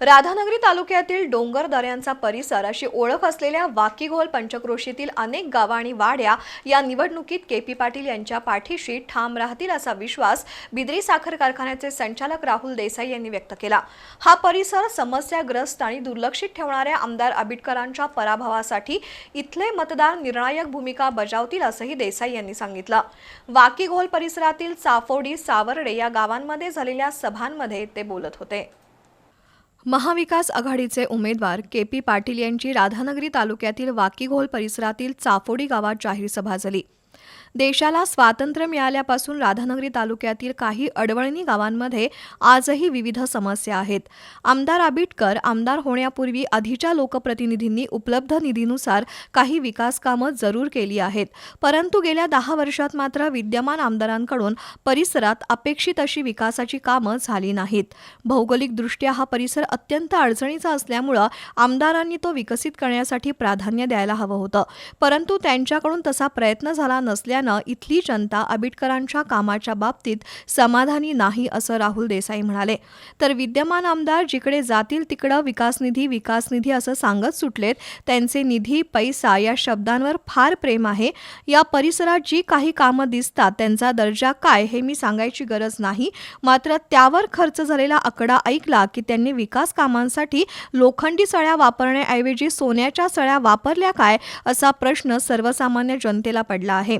राधानगरी तालुक्यातील डोंगर दऱ्यांचा परिसर अशी ओळख असलेल्या वाकीघोल पंचक्रोशीतील अनेक गावं आणि वाड्या या निवडणुकीत के पी पाटील यांच्या पाठीशी ठाम राहतील असा विश्वास बिद्री साखर कारखान्याचे संचालक राहुल देसाई यांनी व्यक्त केला. हा परिसर समस्याग्रस्त आणि दुर्लक्षित ठेवणाऱ्या आमदार आबिटकरांच्या पराभवासाठी इथले मतदार निर्णायक भूमिका बजावतील असंही देसाई यांनी सांगितलं. वाकीघोल परिसरातील चाफोडी सावर्डे या गावांमध्ये झालेल्या सभांमध्ये ते बोलत होते. महाविकास आघाडीचे उमेदवार के पी पाटील यांची राधानगरी तालुक्यातील वाकीघोल परिसरातील चाफोडी गावात जाहीर सभा झाली. देशाला स्वातंत्र्य मिळाल्यापासून राधानगरी तालुक्यातील काही अडवळणी गावांमध्ये आजही विविध समस्या आहेत. आमदार आबिटकर आमदार होण्यापूर्वी आधीच्या लोकप्रतिनिधींनी उपलब्ध निधीनुसार काही विकास कामं जरूर केली आहेत. परंतु गेल्या दहा वर्षात मात्र विद्यमान आमदारांकडून परिसरात अपेक्षित अशी विकासाची कामं झाली नाहीत. भौगोलिकदृष्ट्या हा परिसर अत्यंत अडचणीचा असल्यामुळं आमदारांनी तो विकसित करण्यासाठी प्राधान्य द्यायला हवं होतं. परंतु त्यांच्याकडून तसा प्रयत्न झाला नसल्या असल्यानं इथली जनता आबिटकरांच्या कामाच्या बाबतीत समाधानी नाही असं राहुल देसाई म्हणाले. तर विद्यमान आमदार जिकडे जातील तिकडं विकास निधी विकास निधी असं सांगत सुटलेत. त्यांचे निधी पैसा या शब्दांवर फार प्रेम आहे. या परिसरात जी काही कामं दिसतात त्यांचा दर्जा काय हे मी सांगायची गरज नाही. मात्र त्यावर खर्च झालेला आकडा ऐकला की त्यांनी विकास कामांसाठी लोखंडी सळ्या वापरण्याऐवजी सोन्याच्या सळ्या वापरल्या काय असा प्रश्न सर्वसामान्य जनतेला पडला आहे.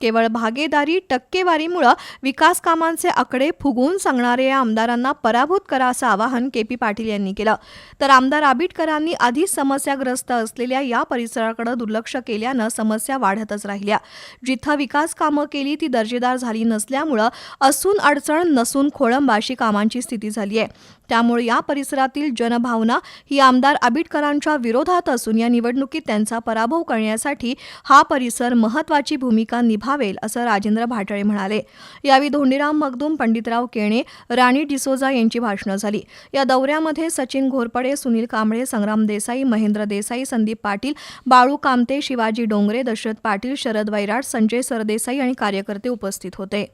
केवळ भागेदारी टक्केवारीमुळं विकास कामांचे आकडे फुगवून सांगणाऱ्या या आमदारांना पराभूत करा असं आवाहन के पी पाटील यांनी केलं. तर आमदार आबिटकरांनी आधीच समस्याग्रस्त असलेल्या या परिसराकडे दुर्लक्ष केल्यानं समस्या वाढतच राहिल्या. जिथं विकास कामं केली ती दर्जेदार झाली नसल्यामुळं असून अडचण नसून खोळंब अशी कामांची स्थिती झाली आहे त्यामुळे या परिसरातील जनभावना ही आमदार आबिटकरांच्या विरोधात असून या निवडणुकीत त्यांचा पराभव करण्यासाठी हा परिसर महत्वाची भूमिका निभा भावेल असं राजेंद्र भाटळे म्हणाले. यावेळी धोंडीराम मगदूम पंडितराव केणे राणी डिसोजा यांची भाषणं झाली. या दौऱ्यामध्ये सचिन घोरपडे सुनील कांबळे संग्राम देसाई महेंद्र देसाई संदीप पाटील बाळू कामते शिवाजी डोंगरे दशरथ पाटील शरद वैराट संजय सरदेसाई आणि कार्यकर्ते उपस्थित होते.